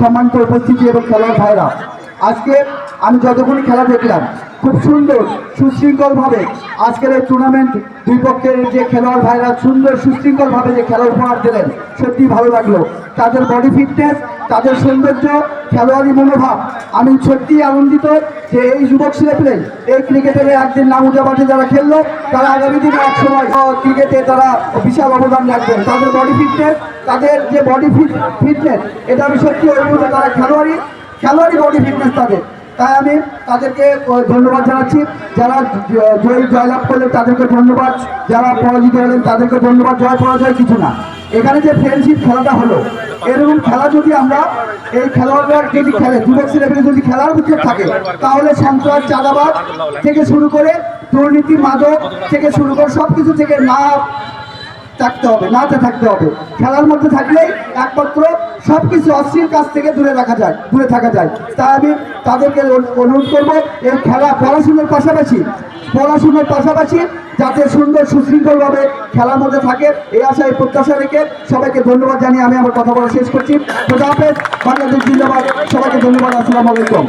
সম্মানিত উপস্থিতি এবং খেলোয়াড় ভাইরা, আজকে আমি যতক্ষণই খেলা দেখলাম, খুব সুন্দর, সুশৃঙ্খলভাবে আজকের এই টুর্নামেন্ট দুই পক্ষের যে খেলোয়াড় ভাইরা সুন্দর, সুশৃঙ্খলভাবে যে খেলা উপহার দিলেন সত্যি ভালো লাগল। তাদের বডি ফিটনেস তাদের সৌন্দর্য, খেলোয়াড়ি মনোভাব, আমি সত্যি আনন্দিত যে এই যুবক ছেলেপেলে এই ক্রিকেটের একদিন নাম উজাবাটে যারা খেললো, তারা আগামী দিনে এক সময় ক্রিকেটে তারা বিশাল অবদান রাখবেন। তাদের বডি ফিটনেস তাদের যে বডি ফিট ফিটনেস এটা আমি সত্যি অনুভূত তারা খেলোয়াড়ি খেলোয়াড়ি বডি ফিটনেস তাদের। তাই আমি তাদেরকে ধন্যবাদ জানাচ্ছি। যারা জয়ী, জয়লাভ করলেন তাদেরকে ধন্যবাদ। যারা পরাজিত হলেন তাদেরকে ধন্যবাদ। জয় পরাজয় কিছু না। এখানে যে ফ্রেন্ডশিপ খেলাটা হলো, এরকম খেলা যদি আমরা, এই খেলোয়াড়রা যদি খেলে যুবক ছেলেপেলে যদি খেলার ভিতরে থাকে, তাহলে সন্ত্রাস চাঁদাবাদ থেকে শুরু করে দুর্নীতি, মাদক থেকে শুরু করে সব কিছু থেকে না থাকতে হবে নাতে থাকতে হবে। খেলার মধ্যে থাকলেই একমাত্র সব কিছু অশ্লীল কাজ থেকে দূরে রাখা যায়, দূরে থাকা যায়। তাই আমি তাদেরকে অনুরোধ করব, এই খেলা পড়াশুনোর পাশাপাশি পড়াশুনোর পাশাপাশি যাতে সুন্দর সুশৃঙ্খলভাবে খেলার মধ্যে থাকে, এই আশা এই প্রত্যাশা রেখে সবাইকে ধন্যবাদ জানিয়ে আমি আমার কথা বলা শেষ করছি। হাফেজ বাংলাদেশ জিন্দাবাদ। সবাইকে ধন্যবাদ, আসসালামু আলাইকুম।